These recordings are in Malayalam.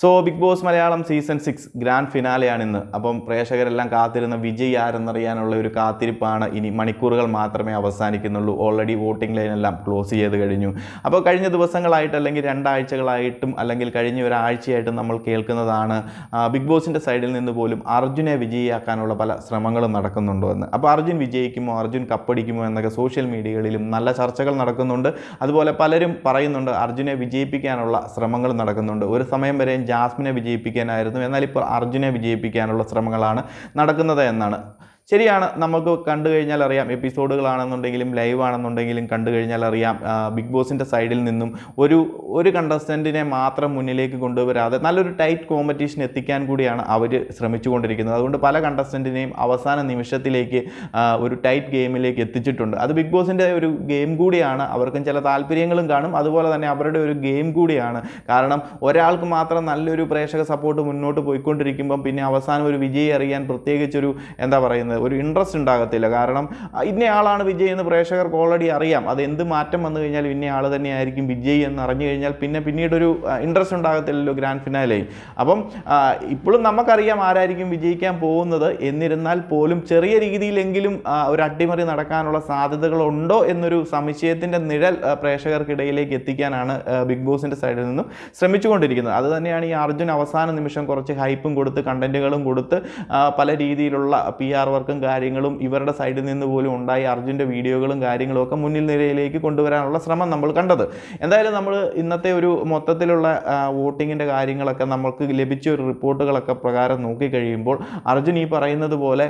So Big Boss Malayalam season six grand ഫിനാലെയാണ് ഇന്ന്. അപ്പം പ്രേക്ഷകരെല്ലാം കാത്തിരുന്ന വിജയ് ആരെന്നറിയാനുള്ള ഒരു കാത്തിരിപ്പാണ് ഇനി മണിക്കൂറുകൾ മാത്രമേ അവസാനിക്കുന്നുള്ളൂ. ഓൾറെഡി വോട്ടിംഗ് ലൈനെല്ലാം ക്ലോസ് ചെയ്ത് കഴിഞ്ഞു. അപ്പോൾ കഴിഞ്ഞ ദിവസങ്ങളായിട്ട് അല്ലെങ്കിൽ രണ്ടാഴ്ചകളായിട്ടും അല്ലെങ്കിൽ കഴിഞ്ഞ ഒരാഴ്ചയായിട്ടും നമ്മൾ കേൾക്കുന്നതാണ് ബിഗ് ബോസിന്റെ സൈഡിൽ നിന്ന് പോലും അർജുനെ വിജയിയാക്കാനുള്ള പല ശ്രമങ്ങളും നടക്കുന്നുണ്ടോ എന്ന്. അപ്പോൾ അർജുൻ വിജയിക്കുമോ? അർജുൻ കപ്പടിക്കുമോ? എന്നൊക്കെ സോഷ്യൽ മീഡിയകളിലും നല്ല ചർച്ചകൾ നടക്കുന്നുണ്ട്. അതുപോലെ പലരും പറയുന്നുണ്ട് അർജുനെ വിജയിപ്പിക്കാനുള്ള ശ്രമങ്ങൾ നടക്കുന്നുണ്ട്. ഒരു സമയം വരെ ജാസ്മിനെ വിജയിപ്പിക്കാനായിരുന്നു. എന്നാൽ ഇപ്പോൾ അർജുനെ വിജയിപ്പിക്കാനുള്ള ശ്രമങ്ങളാണ് നടക്കുന്നത് എന്നാണ് ശരിയാണ് നമുക്ക് കണ്ടു കഴിഞ്ഞാൽ അറിയാം എപ്പിസോഡുകളാണെന്നുണ്ടെങ്കിലും ലൈവ് ആണെന്നുണ്ടെങ്കിലും കണ്ടു കഴിഞ്ഞാൽ അറിയാം ബിഗ് ബോസിന്റെ സൈഡിൽ നിന്നും ഒരു ഒരു കണ്ടസ്റ്റന്റിനെ മാത്രം മുന്നിലേക്ക് കൊണ്ടുവരാതെ നല്ലൊരു ടൈറ്റ് കോമ്പറ്റീഷൻ എത്തിക്കാൻ കൂടിയാണ് അവർ ശ്രമിച്ചുകൊണ്ടിരിക്കുന്നത്. അതുകൊണ്ട് പല കണ്ടസ്റ്റന്റിനെയും അവസാന നിമിഷത്തിലേക്ക് ഒരു ടൈറ്റ് ഗെയിമിലേക്ക് എത്തിച്ചിട്ടുണ്ട്. അത് ബിഗ് ബോസിന്റെ ഒരു ഗെയിം കൂടിയാണ്. അവർക്കും ചില താല്പര്യങ്ങളും കാണും. അതുപോലെ തന്നെ അവരുടെ ഒരു ഗെയിം കൂടിയാണ്. കാരണം ഒരാൾക്ക് മാത്രം നല്ലൊരു പ്രേക്ഷക സപ്പോർട്ട് മുന്നോട്ട് പോയിക്കൊണ്ടിരിക്കുമ്പം പിന്നെ അവസാനം ഒരു വിജയി അറിയാൻ പ്രത്യേകിച്ചൊരു എന്താ പറയുന്നത് ഒരു ഇൻട്രസ്റ്റ് ഉണ്ടാകത്തില്ല. കാരണം ഇന്നയാളാണ് വിജയ് എന്ന് പ്രേക്ഷകർക്ക് ഓൾറെഡി അറിയാം. അത് എന്ത് മാറ്റം വന്നു കഴിഞ്ഞാൽ ഇന്ന ആൾ തന്നെയായിരിക്കും വിജയ് എന്ന് അറിഞ്ഞു കഴിഞ്ഞാൽ പിന്നെ പിന്നീടൊരു ഇൻട്രസ്റ്റ് ഉണ്ടാകത്തില്ലല്ലോ ഗ്രാൻഡ് ഫിനാലയിൽ അപ്പം ഇപ്പോഴും നമുക്കറിയാം ആരായിരിക്കും വിജയിക്കാൻ പോകുന്നത്. എന്നിരുന്നാൽ പോലും ചെറിയ രീതിയിലെങ്കിലും ഒരു അട്ടിമറി നടക്കാനുള്ള സാധ്യതകളുണ്ടോ എന്നൊരു സംശയത്തിന്റെ നിഴൽ പ്രേക്ഷകർക്കിടയിലേക്ക് എത്തിക്കാനാണ് ബിഗ് ബോസിന്റെ സൈഡിൽ നിന്നും ശ്രമിച്ചുകൊണ്ടിരിക്കുന്നത്. അത് തന്നെയാണ് ഈ അർജുൻ അവസാന നിമിഷം കുറച്ച് ഹൈപ്പും കൊടുത്ത് കണ്ടന്റുകളും കൊടുത്ത് പല രീതിയിലുള്ള പി ആർ കാര്യങ്ങളും ഇവരുടെ സൈഡിൽ നിന്ന് പോലും ഉണ്ടായി അർജുന്റെ വീഡിയോകളും കാര്യങ്ങളും ഒക്കെ മുന്നിൽ നിരയിലേക്ക് കൊണ്ടുവരാനുള്ള ശ്രമം നമ്മൾ കണ്ടത്. എന്തായാലും നമ്മൾ ഇന്നത്തെ ഒരു മൊത്തത്തിലുള്ള വോട്ടിങ്ങിന്റെ കാര്യങ്ങളൊക്കെ നമുക്ക് ലഭിച്ച ഒരു റിപ്പോർട്ടുകളൊക്കെ പ്രകാരം നോക്കിക്കഴിയുമ്പോൾ അർജുൻ ഈ പറയുന്നത് പോലെ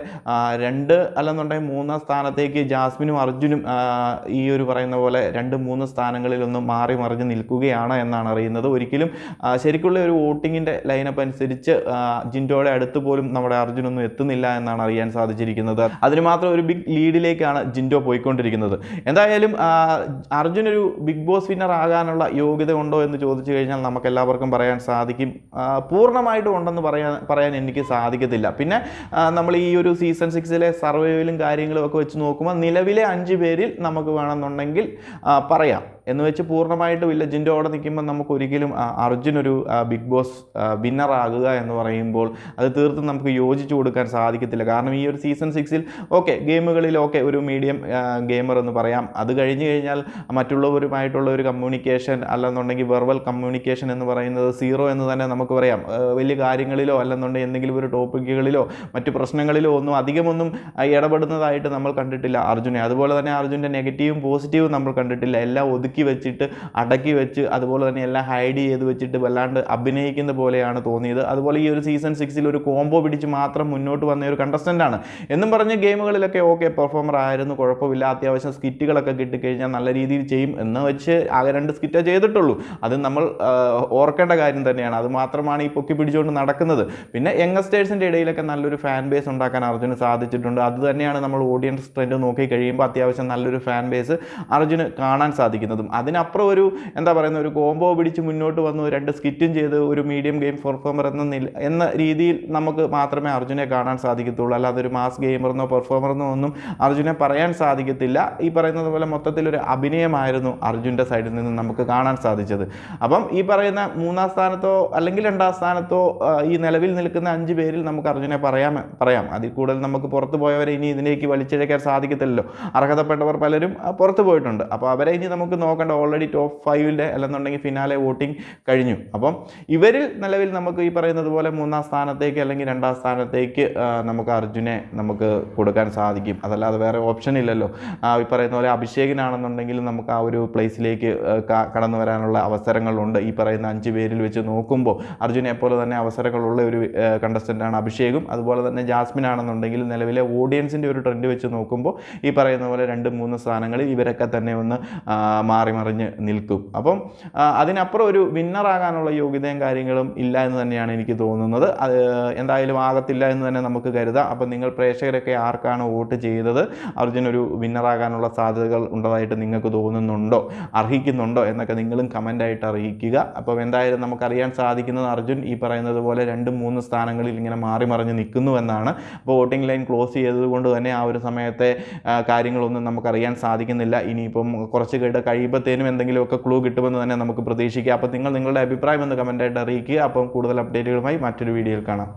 രണ്ട് അല്ലെന്നുണ്ടെങ്കിൽ മൂന്നാം സ്ഥാനത്തേക്ക് ജാസ്മിനും അർജുനും ഈ ഒരു പറയുന്ന പോലെ രണ്ട് മൂന്ന് സ്ഥാനങ്ങളിലൊന്നും മാറി മറിഞ്ഞ് നിൽക്കുകയാണ് എന്നാണ് അറിയുന്നത്. ഒരിക്കലും ശരിക്കുള്ള ഒരു വോട്ടിങ്ങിന്റെ ലൈനപ്പ് അനുസരിച്ച് ജിൻഡോയുടെ അടുത്ത് പോലും നമ്മുടെ അർജുനൊന്നും എത്തുന്നില്ല എന്നാണ് അറിയാൻ സാധിച്ചിരിക്കുന്നത്. അതിന് മാത്രം ഒരു ബിഗ് ലീഡിലേക്കാണ് ജിൻഡോ പോയിക്കൊണ്ടിരിക്കുന്നത്. എന്തായാലും അർജുൻ ഒരു ബിഗ് ബോസ് വിന്നർ ആകാനുള്ള യോഗ്യത ഉണ്ടോ എന്ന് ചോദിച്ചു കഴിഞ്ഞാൽ നമുക്ക് എല്ലാവർക്കും പറയാൻ സാധിക്കും. പൂർണമായിട്ടും ഉണ്ടെന്ന് പറയാൻ പറയാൻ എനിക്ക് സാധിക്കത്തില്ല. പിന്നെ നമ്മൾ ഈ ഒരു സീസൺ സിക്സിലെ സർവൈവലും കാര്യങ്ങളും ഒക്കെ വെച്ച് നോക്കുമ്പോൾ നിലവിലെ അഞ്ച് പേരിൽ നമുക്ക് വേണമെന്നുണ്ടെങ്കിൽ പറയാം. എന്ന് വെച്ച് പൂർണമായിട്ട് വില്ലജിന്റെ കൂടെ നിൽക്കുമ്പോൾ നമുക്ക് ഒരിക്കലും അർജുൻ ഒരു ബിഗ് ബോസ് വിന്നർ ആകുക എന്ന് പറയുമ്പോൾ അത് തീർത്തും നമുക്ക് യോജിച്ചു കൊടുക്കാൻ സാധിക്കത്തില്ല. കാരണം ഈ ഒരു സീസൺ സിക്സിൽ ഓക്കെ ഗെയിമുകളിൽ ഓക്കെ ഒരു മീഡിയം ഗെയിമർ എന്ന് പറയാം. അത് കഴിഞ്ഞു കഴിഞ്ഞാൽ മറ്റുള്ളവരുമായിട്ടുള്ള ഒരു കമ്മ്യൂണിക്കേഷൻ അല്ലെന്നുണ്ടെങ്കിൽ വെർബൽ കമ്മ്യൂണിക്കേഷൻ എന്ന് പറയുന്നത് സീറോ എന്ന് തന്നെ നമുക്ക് പറയാം. വലിയ കാര്യങ്ങളിലോ അല്ലെന്നുണ്ടെങ്കിൽ എന്തെങ്കിലും ഒരു ടോപ്പിക്കുകളിലോ മറ്റു പ്രശ്നങ്ങളിലോ ഒന്നും അധികമൊന്നും ഇടപെടുന്നതായിട്ട് നമ്മൾ കണ്ടിട്ടില്ല അർജുനെ. അതുപോലെ തന്നെ അർജുന്റെ നെഗറ്റീവും പോസിറ്റീവും നമ്മൾ കണ്ടിട്ടില്ല. എല്ലാം ഒതുക്കി വെച്ചിട്ട് അടക്കി വെച്ച് അതുപോലെ തന്നെ എല്ലാം ഹൈഡ് ചെയ്ത് വെച്ചിട്ട് വല്ലാണ്ട് അഭിനയിക്കുന്ന പോലെയാണ് തോന്നിയത്. അതുപോലെ ഈ ഒരു സീസൺ സിക്സിൽ ഒരു കോംബോ പിടിച്ച് മാത്രം മുന്നോട്ട് വന്ന ഒരു കണ്ടസ്റ്റന്റാണ് എന്നും പറഞ്ഞ് ഗെയിമുകളിലൊക്കെ ഓക്കെ പെർഫോമർ ആയിരുന്നു. കുഴപ്പമില്ല. അത്യാവശ്യം സ്കിറ്റുകളൊക്കെ കിട്ടിക്കഴിഞ്ഞാൽ നല്ല രീതിയിൽ ചെയ്യും എന്ന് വെച്ച് ആകെ രണ്ട് സ്കിറ്റേ ചെയ്തിട്ടുള്ളൂ. അത് നമ്മൾ ഓർക്കേണ്ട കാര്യം തന്നെയാണ്. അത് മാത്രമാണ് ഈ പൊക്കി പിടിച്ചുകൊണ്ട് നടക്കുന്നത്. പിന്നെ യങ്സ്റ്റേഴ്സിന്റെ ഇടയിലൊക്കെ നല്ലൊരു ഫാൻ ബേസ് ഉണ്ടാക്കാൻ അർജുന് സാധിച്ചിട്ടുണ്ട്. അത് തന്നെയാണ് നമ്മൾ ഓഡിയൻസ് ട്രെൻഡ് നോക്കി കഴിയുമ്പോൾ അത്യാവശ്യം നല്ലൊരു ഫാൻ ബേസ് അർജുന് കാണാൻ സാധിക്കുന്നതും. അതിനപ്പുറം ഒരു എന്താ പറയുന്ന ഒരു കോംബോ പിടിച്ച് മുന്നോട്ട് വന്നു രണ്ട് സ്കിറ്റും ചെയ്ത് ഒരു മീഡിയം ഗെയിം പെർഫോമർ എന്ന നില എന്ന രീതിയിൽ നമുക്ക് മാത്രമേ അർജുനെ കാണാൻ സാധിക്കത്തുള്ളൂ. അല്ലാതെ ഒരു മാസ് ഗെയിമറെന്നോ പെർഫോമറെന്നോ ഒന്നും അർജുനെ പറയാൻ സാധിക്കത്തില്ല. ഈ പറയുന്നത് പോലെ മൊത്തത്തിലൊരു അഭിനയമായിരുന്നു അർജുന്റെ സൈഡിൽ നിന്ന് നമുക്ക് കാണാൻ സാധിച്ചത്. അപ്പം ഈ പറയുന്ന മൂന്നാം സ്ഥാനത്തോ അല്ലെങ്കിൽ രണ്ടാം സ്ഥാനത്തോ ഈ നിലവിൽ നിൽക്കുന്ന അഞ്ച് പേരിൽ നമുക്ക് അർജുനെ പറയാം പറയാം. അതിൽ കൂടുതൽ നമുക്ക് പുറത്തു പോയവരെ ഇനി ഇതിലേക്ക് വലിച്ചിഴക്കാൻ സാധിക്കത്തില്ലല്ലോ. അർഹതപ്പെട്ടവർ പലരും പുറത്തു പോയിട്ടുണ്ട്. അപ്പോൾ അവരെ ഇനി നമുക്ക് നോക്കേണ്ട ഓൾറെഡി ടോപ്പ് ഫൈവിന്റെ അല്ലെന്നുണ്ടെങ്കിൽ ഫിനാലെ വോട്ടിംഗ് കഴിഞ്ഞു. അപ്പം ഇവരിൽ നിലവിൽ നമുക്ക് ഈ പറയുന്നത് പോലെ മൂന്നാം സ്ഥാനത്തേക്ക് അല്ലെങ്കിൽ രണ്ടാം സ്ഥാനത്തേക്ക് നമുക്ക് അർജുനെ നമുക്ക് കൊടുക്കാൻ സാധിക്കും. അതല്ലാതെ വേറെ ഓപ്ഷൻ ഇല്ലല്ലോ. ഈ പറയുന്ന പോലെ അഭിഷേകിനാണെന്നുണ്ടെങ്കിൽ നമുക്ക് ആ ഒരു പ്ലേസിലേക്ക് കടന്നു വരാനുള്ള അവസരങ്ങളുണ്ട്. ഈ പറയുന്ന അഞ്ച് പേരിൽ വെച്ച് നോക്കുമ്പോൾ അർജുനെ പോലെ തന്നെ അവസരങ്ങളുള്ള ഒരു കണ്ടസ്റ്റന്റാണ് അഭിഷേകും. അതുപോലെ തന്നെ ജാസ്മിൻ ആണെന്നുണ്ടെങ്കിൽ നിലവിലെ ഓഡിയൻസിന്റെ ഒരു ട്രെൻഡ് വെച്ച് നോക്കുമ്പോൾ ഈ പറയുന്ന പോലെ രണ്ട് മൂന്ന് സ്ഥാനങ്ങളിൽ ഇവരൊക്കെ തന്നെ ഒന്ന് മാറി മറിഞ്ഞ് നിൽക്കും. അപ്പം അതിനപ്പുറം ഒരു വിന്നറാകാനുള്ള യോഗ്യതയും കാര്യങ്ങളും ഇല്ല എന്ന് തന്നെയാണ് എനിക്ക് തോന്നുന്നത്. അത് എന്തായാലും ആകത്തില്ല എന്ന് തന്നെ നമുക്ക് കരുതാം. അപ്പം നിങ്ങൾ പ്രേക്ഷകരൊക്കെ ആർക്കാണ് വോട്ട് ചെയ്തത്? അർജുൻ ഒരു വിന്നറാകാനുള്ള സാധ്യതകൾ ഉണ്ടതായിട്ട് നിങ്ങൾക്ക് തോന്നുന്നുണ്ടോ? അർഹിക്കുന്നുണ്ടോ? എന്നൊക്കെ നിങ്ങളും കമന്റായിട്ട് അറിയിക്കുക. അപ്പം എന്തായാലും നമുക്കറിയാൻ സാധിക്കുന്നത് അർജുൻ ഈ പറയുന്നത് പോലെ രണ്ടും മൂന്ന് സ്ഥാനങ്ങളിൽ ഇങ്ങനെ മാറി മറിഞ്ഞ് നിൽക്കുന്നു എന്നാണ്. അപ്പോൾ വോട്ടിംഗ് ലൈൻ ക്ലോസ് ചെയ്തതുകൊണ്ട് തന്നെ ആ ഒരു സമയത്തെ കാര്യങ്ങളൊന്നും നമുക്കറിയാൻ സാധിക്കുന്നില്ല. ഇനിയിപ്പം കുറച്ച് കേട്ട് കഴിയുമ്പോൾ കഴിയുമ്പോഴത്തേനും എന്തെങ്കിലുമൊക്കെ ക്ലൂ കിട്ടുമെന്ന് തന്നെ നമുക്ക് പ്രതീക്ഷിക്കാം. അപ്പോൾ നിങ്ങൾ നിങ്ങളുടെ അഭിപ്രായം ഒന്ന് കമന്റായിട്ട് അറിയിക്കുക. അപ്പം കൂടുതൽ അപ്ഡേറ്റുകളുമായി മറ്റൊരു വീഡിയോയിൽ കാണാം.